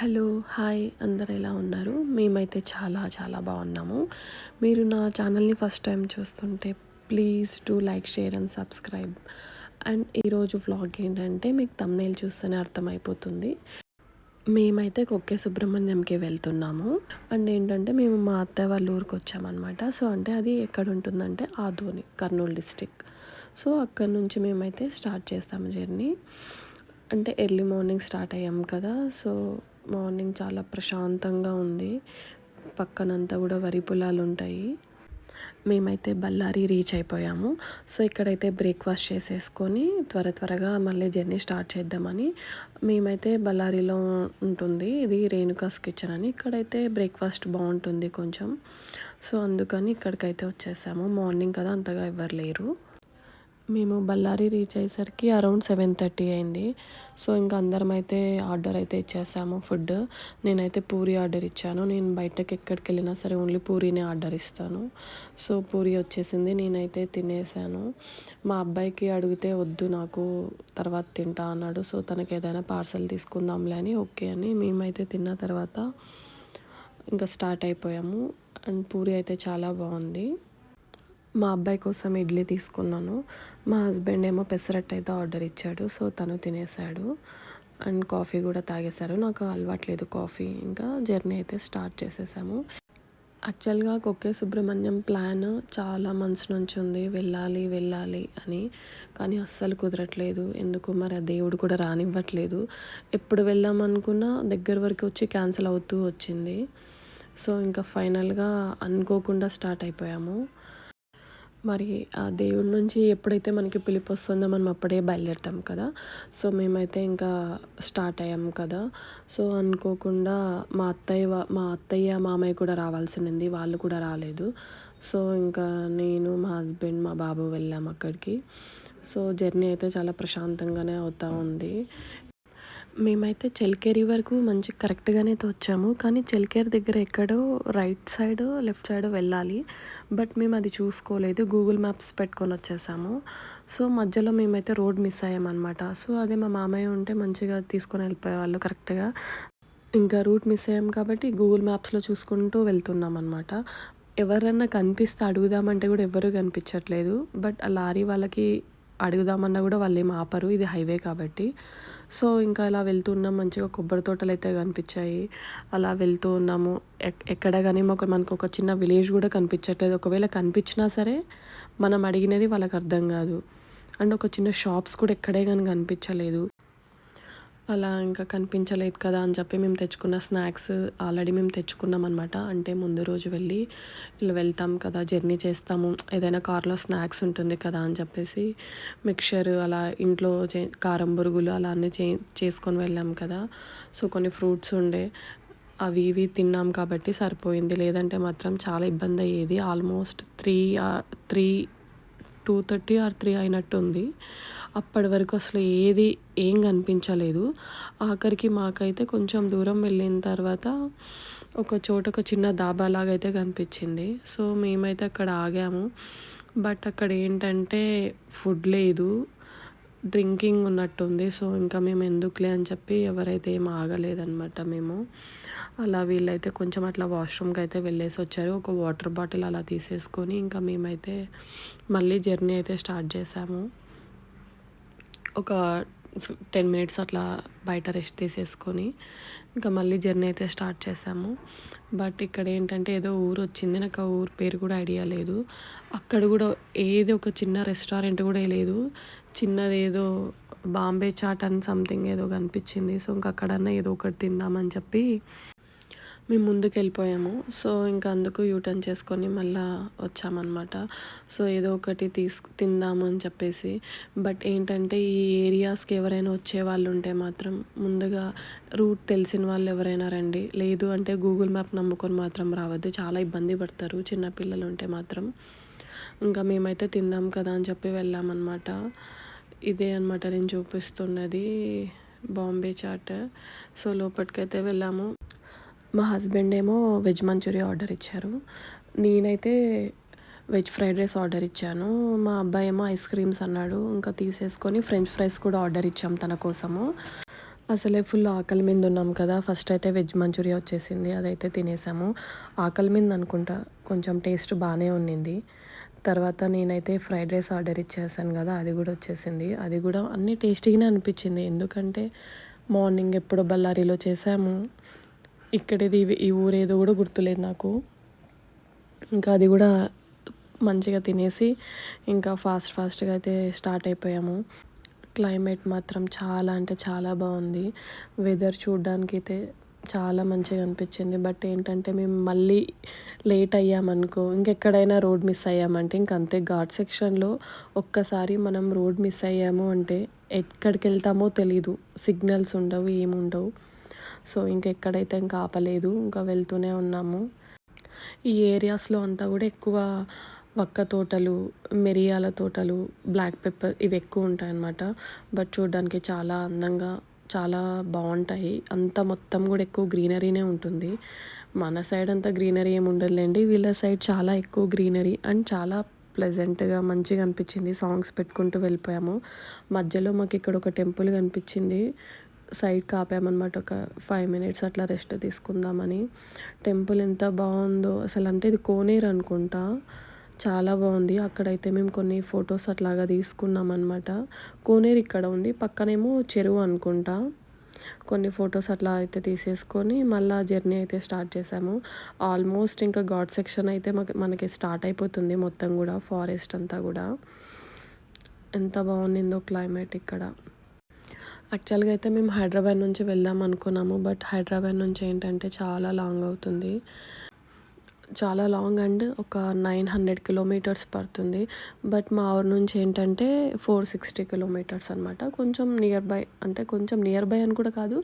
Hello hi అందరు ఎలా ఉన్నారు? మేమైతే చాలా చాలా బాగున్నాము. మీరు నా ఛానల్ని ఫస్ట్ టైం చూస్తుంటే please to like share and subscribe. And ఈరోజు వ్లాగ్ ఏంటంటే మీకు తమ్నేల్ చూస్తేనే అర్థమైపోతుంది. మేమైతే కొక్కే సుబ్రహ్మణ్యంకి వెళ్తున్నాము. అండ్ ఏంటంటే మేము మా అత్తయ్య వాళ్ళ ఊరికి వచ్చామన్నమాట. సో అంటే అది ఎక్కడ ఉంటుందంటే ఆదోని కర్నూలు డిస్టిక్. సో అక్కడ నుంచి మేమైతే స్టార్ట్ చేస్తాము జర్నీ. అంటే ఎర్లీ మార్నింగ్ స్టార్ట్ అయ్యాం కదా. సో మార్నింగ్ చాలా ప్రశాంతంగా ఉంది. పక్కనంతా కూడా వరి పొలాలు ఉంటాయి. మేమైతే బళ్ళారి రీచ్ అయిపోయాము. సో ఇక్కడైతే బ్రేక్ఫాస్ట్ చేసేసుకొని త్వర త్వరగా మళ్ళీ జర్నీ స్టార్ట్ చేద్దామని మేమైతే బళ్ళారిలో ఉంటుంది. ఇది రేణుకాస్ కిచెన్ అని. ఇక్కడైతే బ్రేక్ఫాస్ట్ బాగుంటుంది కొంచెం. సో అందుకని ఇక్కడికైతే వచ్చేసాము. మార్నింగ్ కదా అంతగా ఎవరు లేరు. మేము బళ్ళారి రీచ్ అయ్యేసరికి అరౌండ్ సెవెన్ థర్టీ అయింది. సో ఇంకా అందరం అయితే ఆర్డర్ అయితే ఇచ్చేసాము ఫుడ్ నేనైతే పూరి ఆర్డర్ ఇచ్చాను. నేను బయటకి ఎక్కడికి వెళ్ళినా సరే ఓన్లీ పూరీనే ఆర్డర్ ఇస్తాను. సో పూరి వచ్చేసింది నేనైతే తినేసాను. మా అబ్బాయికి అడిగితే వద్దు నాకు తర్వాత తింటా అన్నాడు. సో తనకి ఏదైనా పార్సల్ తీసుకుందాంలే అని ఓకే అని మేమైతే తిన్న తర్వాత ఇంకా స్టార్ట్ అయిపోయాము. అండ్ పూరి అయితే చాలా బాగుంది. మా అబ్బాయి కోసం ఇడ్లీ తీసుకున్నాను. మా హస్బెండ్ ఏమో పెసరట్టు అయితే ఆర్డర్ ఇచ్చాడు సో తను తినేసాడు. అండ్ కాఫీ కూడా తాగేశారు. నాకు అలవాట్లేదు కాఫీ. ఇంకా జర్నీ అయితే స్టార్ట్ చేసేసాము. యాక్చువల్గా కొక్కే సుబ్రహ్మణ్యం ప్లాన్ చాలా మంత్స్ నుంచి ఉంది. వెళ్ళాలి వెళ్ళాలి అని. కానీ అస్సలు కుదరట్లేదు. ఎందుకు? మరి ఆ దేవుడు కూడా రానివ్వట్లేదు. ఎప్పుడు వెళ్దాం అనుకున్నా దగ్గర వరకు వచ్చి క్యాన్సిల్ అవుతూ వచ్చింది. సో ఇంకా ఫైనల్గా అనుకోకుండా స్టార్ట్ అయిపోయాము. మరి ఆ దేవుడి నుంచి ఎప్పుడైతే మనకి పిలుపు వస్తుందో మనం అప్పుడే బయలుదేరుతాం కదా. సో మేమైతే ఇంకా స్టార్ట్ అయ్యాం కదా. సో అనుకోకుండా మా అత్తయ్య మా అత్తయ్య మామయ్య కూడా రావాల్సింది. వాళ్ళు కూడా రాలేదు. సో ఇంకా నేను మా హస్బెండ్ మా బాబు వెళ్ళాం అక్కడికి. సో జర్నీ అయితే చాలా ప్రశాంతంగానే అవుతూ ఉంది. మేమైతే చెల్కేరి వరకు మంచి కరెక్ట్గానే వచ్చాము కానీ చెల్కేరి దగ్గర ఎక్కడో రైట్ సైడ్ లెఫ్ట్ సైడ్ వెళ్ళాలి. బట్ మేము అది చూసుకోలేదు. గూగుల్ మ్యాప్స్ పెట్టుకొని వచ్చేసాము. సో మధ్యలో మేమైతే రోడ్ మిస్ అయ్యామన్నమాట. సో అదే మా మామయ్య ఉంటే మంచిగా తీసుకొని వెళ్ళిపోయేవాళ్ళు కరెక్ట్గా. ఇంకా రూట్ మిస్ అయ్యాం కాబట్టి గూగుల్ మ్యాప్స్లో చూసుకుంటూ వెళ్తున్నాం అనమాట ఎవరన్నా కనిపిస్తే అడుగుదామంటే కూడా ఎవరు కనిపించట్లేదు. బట్ ఆ లారీ వాళ్ళకి అడుగుదామన్నా కూడా వాళ్ళు ఏం ఆపరు. ఇది హైవే కాబట్టి. సో ఇంకా ఇలా వెళ్తూ ఉన్నాం. మంచిగా కొబ్బరి తోటలు అయితే కనిపించాయి. అలా వెళ్తూ ఉన్నాము. ఎక్కడ కానీ మాకు మనకు ఒక చిన్న విలేజ్ కూడా కనిపించట్లేదు. ఒకవేళ కనిపించినా సరే మనం అడిగినది వాళ్ళకి అర్థం కాదు. అండ్ ఒక చిన్న షాప్స్ కూడా ఎక్కడే కానీ కనిపించలేదు. అలా ఇంకా కనిపించలేదు కదా అని చెప్పి మేము తెచ్చుకున్న స్నాక్స్ ఆల్రెడీ మేము తెచ్చుకున్నాం అనమాట అంటే ముందు రోజు వెళ్ళి ఇలా వెళ్తాం కదా జర్నీ చేస్తాము. ఏదైనా కార్లో స్నాక్స్ ఉంటుంది కదా అని చెప్పేసి మిక్చర్ అలా ఇంట్లో చే కారం బురుగులు అలా అన్నీ చే చేసుకొని వెళ్ళాం కదా. సో కొన్ని ఫ్రూట్స్ ఉండే అవి ఇవి తిన్నాం కాబట్టి సరిపోయింది. లేదంటే మాత్రం చాలా ఇబ్బంది అయ్యేది. Almost three three two thirty or three అయినట్టుంది. అప్పటి వరకు అసలు ఏది ఏం కనిపించలేదు. ఆఖరికి మాకైతే కొంచెం దూరం వెళ్ళిన తర్వాత ఒక చోట ఒక చిన్న దాబా లాగా అయితే కనిపించింది. సో మేమైతే అక్కడ ఆగాము. బట్ అక్కడ ఏంటంటే ఫుడ్ లేదు. డ్రింకింగ్ ఉన్నట్టుంది. సో ఇంకా మేము ఎందుకులే అని చెప్పి ఎవరైతే ఏం ఆగలేదనమాట మేము. అలా వీళ్ళైతే కొంచెం అట్లా వాష్రూమ్కి అయితే వెళ్ళేసి వచ్చారు. ఒక వాటర్ బాటిల్ అలా తీసేసుకొని ఇంకా మేమైతే మళ్ళీ జర్నీ అయితే స్టార్ట్ చేసాము. ఒక టెన్ మినిట్స్ అట్లా బయట రెస్ట్ తీసేసుకొని ఇంకా మళ్ళీ జర్నీ అయితే స్టార్ట్ చేసాము. బట్ ఇక్కడ ఏంటంటే ఏదో ఊరు వచ్చింది. నాకు ఆ ఊరు పేరు కూడా ఐడియా లేదు. అక్కడ కూడా ఏది ఒక చిన్న రెస్టారెంట్ కూడా లేదు. చిన్నది ఏదో బాంబే చాట్ అని సంథింగ్ ఏదో కనిపించింది. సో ఇంకా అక్కడన్నా ఏదో ఒకటి తిందామని చెప్పి మేము ముందుకు వెళ్ళిపోయాము సో ఇంకా అందుకు యూటర్న్ చేసుకొని మళ్ళీ వచ్చామన్నమాట. సో ఏదో ఒకటి తీసుకు తిందాము అని చెప్పేసి. బట్ ఏంటంటే ఈ ఏరియాస్కి ఎవరైనా వచ్చే వాళ్ళు ఉంటే మాత్రం ముందుగా రూట్ తెలిసిన వాళ్ళు ఎవరైనా రండి. లేదు అంటే గూగుల్ మ్యాప్ నమ్ముకొని మాత్రం రావద్దు. చాలా ఇబ్బంది పడతారు. చిన్నపిల్లలు ఉంటే మాత్రం. ఇంకా మేమైతే తిందాం కదా అని చెప్పి వెళ్ళామన్నమాట. ఇదే అనమాట నేను చూపిస్తున్నది బాంబే చాట్. సో లోపలికైతే వెళ్ళాము. మా హస్బెండ్ ఏమో వెజ్ మంచూరియా ఆర్డర్ ఇచ్చారు. నేనైతే వెజ్ ఫ్రైడ్ రైస్ ఆర్డర్ ఇచ్చాను. మా అబ్బాయి ఏమో ఐస్ క్రీమ్స్ అన్నాడు. ఇంకా తీసేసుకొని ఫ్రెంచ్ ఫ్రైస్ కూడా ఆర్డర్ ఇచ్చాం తన కోసము. అసలే ఫుల్ ఆకలి మీద ఉన్నాం కదా. ఫస్ట్ అయితే వెజ్ మంచూరియా వచ్చేసింది. అదైతే తినేసాము. ఆకలి మీద అనుకుంటా కొంచెం టేస్ట్ బాగానే ఉన్నింది తర్వాత నేనైతే ఫ్రైడ్ రైస్ ఆర్డర్ ఇచ్చేసాను కదా అది కూడా వచ్చేసింది. అది కూడా అన్నీ టేస్టీగానే అనిపించింది. ఎందుకంటే మార్నింగ్ ఎప్పుడో బళ్ళారిలో చేసాము. ఇక్కడిది ఈ ఊరేదో కూడా గుర్తులేదు నాకు. ఇంకా అది కూడా మంచిగా తినేసి ఇంకా ఫాస్ట్ ఫాస్ట్గా అయితే స్టార్ట్ అయిపోయాము. క్లైమేట్ మాత్రం చాలా అంటే చాలా బాగుంది. వెదర్ చూడ్డానికి అయితే చాలా మంచిగా అనిపించింది. బట్ ఏంటంటే మేము మళ్ళీ లేట్ అయ్యామనుకో ఇంకెక్కడైనా రోడ్ మిస్ అయ్యామంటే ఇంక అంతే. ఘాట్ సెక్షన్లో ఒక్కసారి మనం రోడ్ మిస్ అయ్యాము అంటే ఎక్కడికి వెళ్తామో తెలీదు. సిగ్నల్స్ ఉండవు ఏముండవు. సో ఇంకెక్కడైతే ఇంకా ఆపలేదు ఇంకా వెళ్తూనే ఉన్నాము. ఈ ఏరియాస్లో అంతా కూడా ఎక్కువ వక్క తోటలు మిరియాల తోటలు బ్లాక్ పెప్పర్ ఇవి ఎక్కువ ఉంటాయి అన్నమాట బట్ చూడడానికి చాలా అందంగా చాలా బాగుంటాయి. అంత మొత్తం కూడా ఎక్కువ గ్రీనరీనే ఉంటుంది. మన సైడ్ అంతా గ్రీనరీ ఏమి ఉండదులేండి. వీళ్ళ సైడ్ చాలా ఎక్కువ గ్రీనరీ అండ్ చాలా ప్లెజెంట్గా మంచిగా అనిపించింది. సాంగ్స్ పెట్టుకుంటూ వెళ్ళిపోయాము. మధ్యలో మాకు ఇక్కడ ఒక టెంపుల్ కనిపించింది. సైడ్ కాపామన్నమాట. ఒక ఫైవ్ మినిట్స్ అట్లా రెస్ట్ తీసుకుందామని. టెంపుల్ ఎంత బాగుందో. అసలు అంటే ఇది కోనేరు అనుకుంటా. చాలా బాగుంది. అక్కడైతే మేము కొన్ని ఫొటోస్ అట్లాగా తీసుకున్నాం అనమాట కోనేరు ఇక్కడ ఉంది. పక్కనేమో చెరువు అనుకుంటా. కొన్ని ఫొటోస్ అట్లా అయితే తీసేసుకొని మళ్ళీ జర్నీ అయితే స్టార్ట్ చేసాము. ఆల్మోస్ట్ ఇంకా గాడ్ సెక్షన్ అయితే మనకి స్టార్ట్ అయిపోతుంది మొత్తం కూడా ఫారెస్ట్ అంతా కూడా. ఎంత బాగుండిందో క్లైమేట్ ఇక్కడ. యాక్చువల్గా అయితే మేము హైదరాబాద్ నుంచి వెళ్దాం అనుకున్నాము బట్ హైదరాబాద్ నుంచి ఏంటంటే చాలా లాంగ్ అవుతుంది. చాలా లాంగ్ అండ్ ఒక నైన్ హండ్రెడ్ కిలోమీటర్స్ పడుతుంది. బట్ మా ఊరు నుంచి ఏంటంటే ఫోర్ సిక్స్టీ కిలోమీటర్స్ అనమాట కొంచెం నియర్ బై అంటే కొంచెం నియర్ బై అని కూడా కాదు.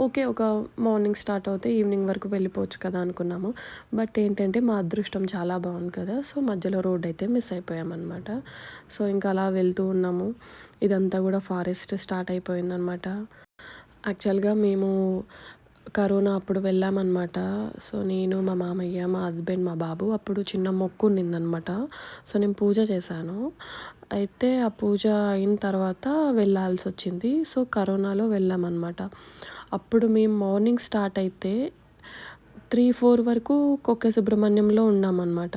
ఓకే ఒక మార్నింగ్ స్టార్ట్ అవుతే ఈవినింగ్ వరకు వెళ్ళిపోవచ్చు కదా అనుకున్నాము. బట్ ఏంటంటే మా అదృష్టం చాలా బాగుంది కదా. సో మధ్యలో రోడ్ అయితే మిస్ అయిపోయామన్నమాట. సో ఇంకా అలా వెళ్తూ ఉన్నాము. ఇదంతా కూడా ఫారెస్ట్ స్టార్ట్ అయిపోయిందనమాట యాక్చువల్గా మేము కరోనా అప్పుడు వెళ్ళామన్నమాట. సో నేను మా మామయ్య మా హస్బెండ్ మా బాబు అప్పుడు చిన్న మొక్కు ఉన్నిందనమాట సో నేను పూజ చేశాను. అయితే ఆ పూజ అయిన తర్వాత వెళ్ళాల్సి వచ్చింది. సో కరోనాలో వెళ్ళామన్నమాట. అప్పుడు మేము మార్నింగ్ స్టార్ట్ అయితే త్రీ ఫోర్ వరకు కొక్కే సుబ్రహ్మణ్యంలో ఉన్నామన్నమాట.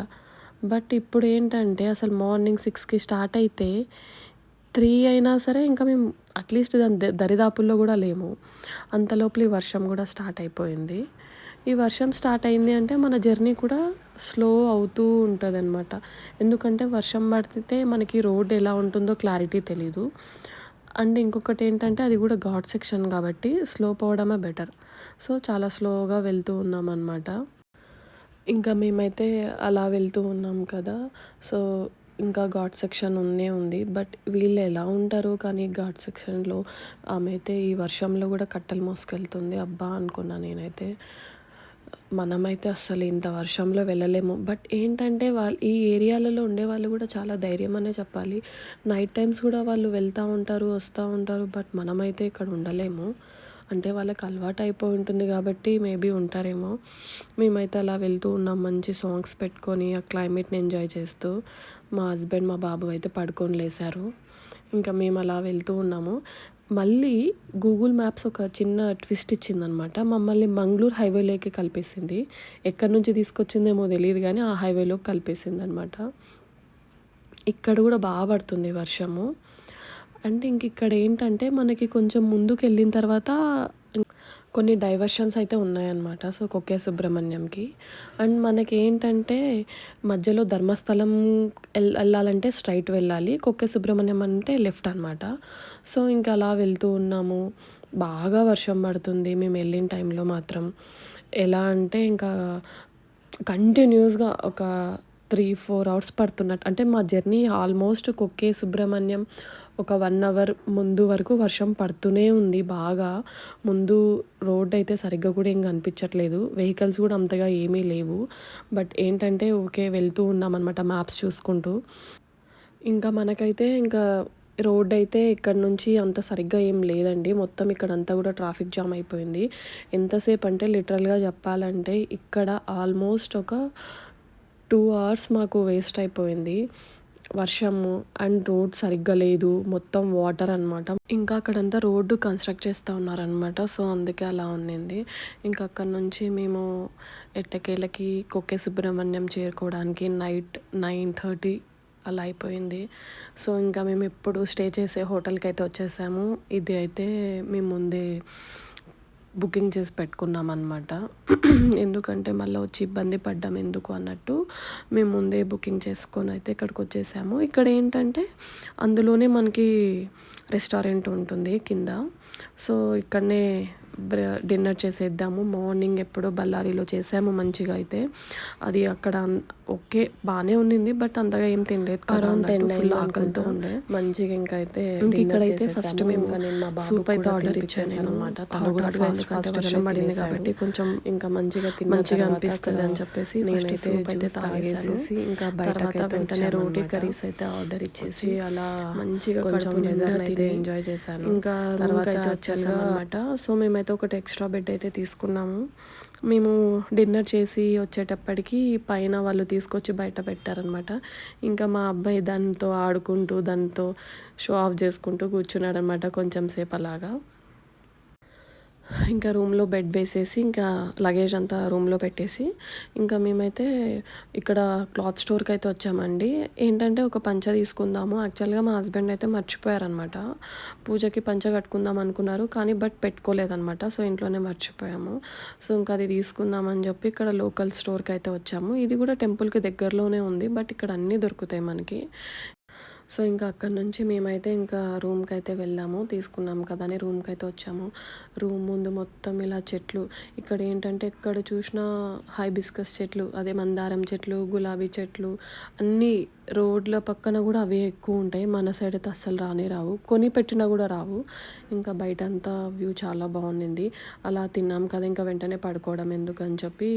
బట్ ఇప్పుడు ఏంటంటే అసలు మార్నింగ్ సిక్స్కి స్టార్ట్ అయితే త్రీ అయినా సరే ఇంకా మేము అట్లీస్ట్ దాని దరిదాపుల్లో కూడా లేము. అంతలోపల ఈ వర్షం కూడా స్టార్ట్ అయిపోయింది. ఈ వర్షం స్టార్ట్ అయింది అంటే మన జర్నీ కూడా స్లో అవుతూ ఉంటుంది అనమాట ఎందుకంటే వర్షం పడితే మనకి రోడ్ ఎలా ఉంటుందో క్లారిటీ తెలీదు. అండ్ ఇంకొకటి ఏంటంటే అది కూడా ఘాట్ సెక్షన్ కాబట్టి స్లో పోవడమే బెటర్. సో చాలా స్లోగా వెళ్తూ ఉన్నాం అనమాట ఇంకా మేమైతే అలా వెళ్తూ ఉన్నాం కదా. సో ఇంకా ఘాట్ సెక్షన్ ఉన్నే ఉంది. బట్ వీళ్ళు ఎలా ఉంటారో కానీ ఘాట్ సెక్షన్లో ఆమె అయితే ఈ వర్షంలో కూడా కట్టెలు మోసుకెళ్తుంది. అబ్బా అనుకున్నా నేనైతే. మనమైతే అస్సలు ఇంత వర్షంలో వెళ్ళలేము. బట్ ఏంటంటే వాళ్ళు ఈ ఏరియాలలో ఉండే వాళ్ళు కూడా చాలా ధైర్యం అనే చెప్పాలి. నైట్ టైమ్స్ కూడా వాళ్ళు వెళ్తూ ఉంటారు వస్తూ ఉంటారు. బట్ మనమైతే ఇక్కడ ఉండలేము. అంటే వాళ్ళకి అలవాటు అయిపోయి ఉంటుంది కాబట్టి మేబీ ఉంటారేమో. మేమైతే అలా వెళ్తూ ఉన్నాం మంచి సాంగ్స్ పెట్టుకొని ఆ క్లైమేట్ని ఎంజాయ్ చేస్తూ. మా హస్బెండ్ మా బాబు అయితే పడుకొని లేశారు ఇంకా మేము అలా వెళ్తూ ఉన్నాము. మళ్ళీ గూగుల్ మ్యాప్స్ ఒక చిన్న ట్విస్ట్ ఇచ్చిందనమాట. మమ్మల్ని మంగళూరు హైవేలోకి కలిపేసింది. ఎక్కడి నుంచి తీసుకొచ్చిందేమో తెలియదు కానీ ఆ హైవేలోకి కలిపేసింది అనమాట ఇక్కడ కూడా బాగా పడుతుంది వర్షము. అంటే ఇంక ఇక్కడ ఏంటంటే మనకి కొంచెం ముందుకు వెళ్ళిన తర్వాత కొన్ని డైవర్షన్స్ అయితే ఉన్నాయన్నమాట. సో కొక్కే సుబ్రహ్మణ్యంకి. అండ్ మనకి ఏంటంటే మధ్యలో ధర్మస్థలం వెళ్ళాలంటే స్ట్రైట్ వెళ్ళాలి. కొక్కే సుబ్రహ్మణ్యం అంటే లెఫ్ట్ అనమాట సో ఇంకా అలా వెళ్తూ ఉన్నాము. బాగా వర్షం పడుతుంది. మేము వెళ్ళిన టైంలో మాత్రం. ఎలా అంటే ఇంకా కంటిన్యూస్గా ఒక త్రీ ఫోర్ అవర్స్ పడుతున్నట్టు. అంటే మా జర్నీ ఆల్మోస్ట్ కొక్కే సుబ్రహ్మణ్యం ఒక వన్ అవర్ ముందు వరకు వర్షం పడుతూనే ఉంది బాగా. ముందు రోడ్ అయితే సరిగ్గా కూడా ఏం కనిపించట్లేదు. వెహికల్స్ కూడా అంతగా ఏమీ లేవు. బట్ ఏంటంటే ఓకే వెళ్తూ ఉన్నామన్నమాట మ్యాప్స్ చూసుకుంటూ. ఇంకా మనకైతే ఇంకా రోడ్ అయితే ఇక్కడ నుంచి అంత సరిగ్గా ఏం లేదండి. మొత్తం ఇక్కడ అంతా కూడా ట్రాఫిక్ జామ్ అయిపోయింది. ఎంతసేపు అంటే లిటరల్గా చెప్పాలంటే ఇక్కడ ఆల్మోస్ట్ ఒక టూ అవర్స్ మాకు వేస్ట్ అయిపోయింది. వర్షము అండ్ రోడ్ సరిగ్గా లేదు. మొత్తం వాటర్ అనమాట ఇంకా అక్కడంతా రోడ్డు కన్స్ట్రక్ట్ చేస్తూ ఉన్నారనమాట సో అందుకే అలా ఉన్నింది. ఇంకా అక్కడ నుంచి మేము ఎట్టకేలకి కొక్కే సుబ్రహ్మణ్యం చేరుకోవడానికి నైట్ నైన్ థర్టీ అలా అయిపోయింది. సో ఇంకా మేము ఎప్పుడు స్టే చేసే హోటల్కి అయితే వచ్చేసాము. ఇది అయితే మేము ముందే బుకింగ్ చేసి పెట్టుకున్నాం అనమాట ఎందుకంటే మళ్ళీ వచ్చి ఇబ్బంది పడ్డాం ఎందుకు అన్నట్టు. మేము ముందే బుకింగ్ చేసుకొని అయితే ఇక్కడికి వచ్చేసాము. ఇక్కడ ఏంటంటే అందులోనే మనకి రెస్టారెంట్ ఉంటుంది కింద. సో ఇక్కడనే డిన్నర్ చేసేద్దాము. మార్నింగ్ ఎప్పుడో బళ్ళారిలో చేసాము మంచిగా అయితే. అది అక్కడ ఓకే బాగానే ఉండింది బట్ అంతగా ఏం తినలేదు అరౌండ్ టెన్ ఫుల్ ఆకలితో ఉండే. మంచిగా ఇంకా అయితే ఇక్కడైతే ఫస్ట్ మేము సూప్ అయితే ఆర్డర్ ఇచ్చాను అనమాట వర్షం పడింది కాబట్టి కొంచెం ఇంకా మంచిగా మంచిగా అనిపిస్తుంది అని చెప్పేసి ఫస్ట్ సూప్ అయితే తాగేసేసి ఇంకా తర్వాత వెంటనే రోటీ కర్రీస్ అయితే ఆర్డర్ ఇచ్చేసి అలా మంచిగా కొంచెం అయితే ఎంజాయ్ చేశాను. ఇంకా తర్వాత అయితే వచ్చేసాం అనమాట సో మేమైతే అయితే ఒకటి ఎక్స్ట్రా బెడ్ అయితే తీసుకున్నాము. మేము డిన్నర్ చేసి వచ్చేటప్పటికి పైన వాళ్ళు తీసుకొచ్చి బయట పెట్టారనమాట ఇంకా మా అబ్బాయి దాంతో ఆడుకుంటూ దాంతో షో ఆఫ్ చేసుకుంటూ కూర్చున్నాడనమాట కొంచెం సేపు అలాగా ఇంకా రూమ్లో బెడ్ వేసేసి ఇంకా లగేజ్ అంతా రూమ్లో పెట్టేసి ఇంకా మేమైతే ఇక్కడ క్లాత్ స్టోర్కి అయితే వచ్చామండి. ఏంటంటే ఒక పంచ తీసుకుందాము. యాక్చువల్గా మా హస్బెండ్ అయితే మర్చిపోయారనమాట. పూజకి పంచ కట్టుకుందాం అనుకున్నారు కానీ బట్ పెట్టుకోలేదనమాట. సో ఇంట్లోనే మర్చిపోయాము. సో ఇంకా అది తీసుకుందామని చెప్పి ఇక్కడ లోకల్ స్టోర్కి అయితే వచ్చాము. ఇది కూడా టెంపుల్కి దగ్గరలోనే ఉంది బట్ ఇక్కడ అన్నీ దొరుకుతాయి మనకి. సో ఇంకా అక్కడి నుంచి మేమైతే ఇంకా రూమ్కి అయితే వెళ్ళాము తీసుకున్నాం కదా అని రూమ్కి అయితే వచ్చాము. రూమ్ ముందు మొత్తం ఇలా చెట్లు ఇక్కడ ఏంటంటే ఎక్కడ చూసినా హైబిస్కస్ చెట్లు అదే మందారం చెట్లు గులాబీ చెట్లు అన్నీ రోడ్ల పక్కన కూడా అవే ఎక్కువ ఉంటాయి. మన సైడ్ అయితే అస్సలు రానే రావు. కొని పెట్టినా కూడా రావు. ఇంకా బయట అంతా వ్యూ చాలా బాగుంది అలా తిన్నాం కదా ఇంకా వెంటనే పడుకోవడం ఎందుకని చెప్పి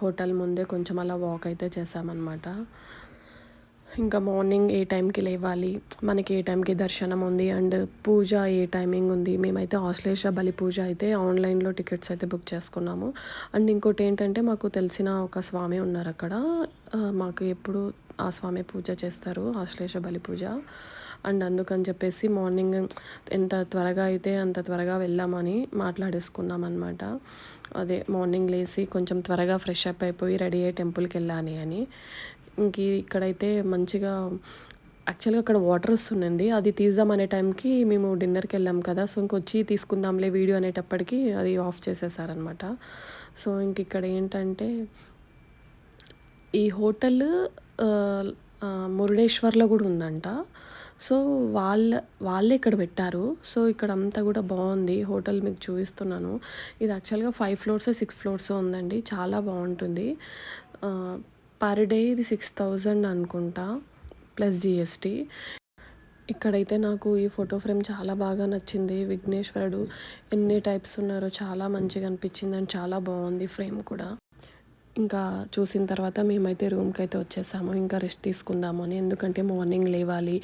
హోటల్ ముందే కొంచెం అలా వాక్ అయితే చేసామన్నమాట ఇంకా మార్నింగ్ ఏ టైంకి లేవాలి మనకి ఏ టైంకి దర్శనం ఉంది అండ్ పూజ ఏ టైమింగ్ ఉంది. మేమైతే ఆశ్లేష బలి పూజ అయితే ఆన్లైన్లో టికెట్స్ అయితే బుక్ చేసుకున్నాము. అండ్ ఇంకోటి ఏంటంటే మాకు తెలిసిన ఒక స్వామి ఉన్నారు అక్కడ. మాకు ఎప్పుడు ఆ స్వామి పూజ చేస్తారు ఆశ్లేష బలి పూజ. అండ్ అందుకని చెప్పేసి మార్నింగ్ ఎంత త్వరగా అయితే అంత త్వరగా వెళ్ళామని మాట్లాడేసుకున్నాం అనమాట అదే మార్నింగ్ లేచి కొంచెం త్వరగా ఫ్రెష్ అప్ అయిపోయి రెడీ అయ్యి టెంపుల్కి వెళ్ళాలి అని. ఇంక ఇక్కడైతే మంచిగా యాక్చువల్గా అక్కడ వాటర్ వస్తుందండి. అది తీద్దాం అనే టైంకి మేము డిన్నర్కి వెళ్ళాం కదా. సో ఇంకొచ్చి తీసుకుందాంలే వీడియో అనేటప్పటికి అది ఆఫ్ చేసేసారనమాట సో ఇంక ఇక్కడ ఏంటంటే ఈ హోటల్ మురుడేశ్వర్లో కూడా ఉందంట. సో వాళ్ళ వాళ్ళే ఇక్కడ పెట్టారు. సో ఇక్కడ అంతా కూడా బాగుంది. హోటల్ మీకు చూపిస్తున్నాను. ఇది యాక్చువల్గా ఫైవ్ ఫ్లోర్స్ సిక్స్ ఫ్లోర్స్ ఉందండి. చాలా బాగుంటుంది. పర్ డే ఇది సిక్స్ థౌజండ్ అనుకుంటా ప్లస్ జిఎస్టీ ఇక్కడైతే నాకు ఈ ఫోటో ఫ్రేమ్ చాలా బాగా నచ్చింది. విఘ్నేశ్వరుడు ఎన్ని టైప్స్ ఉన్నారో చాలా మంచిగా అనిపించింది అండ్ చాలా బాగుంది ఫ్రేమ్ కూడా. ఇంకా చూసిన తర్వాత మేమైతే రూమ్కి అయితే వచ్చేసాము. ఇంకా రెస్ట్ తీసుకుందాము అని. ఎందుకంటే మార్నింగ్ లేవాలి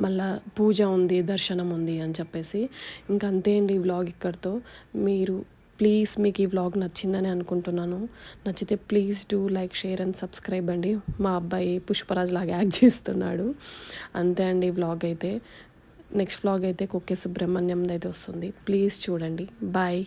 మళ్ళా పూజ ఉంది దర్శనం ఉంది అని చెప్పేసి. ఇంకా అంతే అండి ఈ వ్లాగ్ ఇక్కడితో. మీరు ప్లీజ్ మీకు ఈ వ్లాగ్ నచ్చిందని అనుకుంటున్నాను. నచ్చితే please do like share and subscribe అండి. మా అబ్బాయి పుష్పరాజ్ లాగా యాక్ట్ చేస్తున్నాడు. అంతే అండి వ్లాగ్ అయితే. నెక్స్ట్ వ్లాగ్ అయితే కుక్కే సుబ్రహ్మణ్యం అయితే వస్తుంది. ప్లీజ్ చూడండి. బాయ్.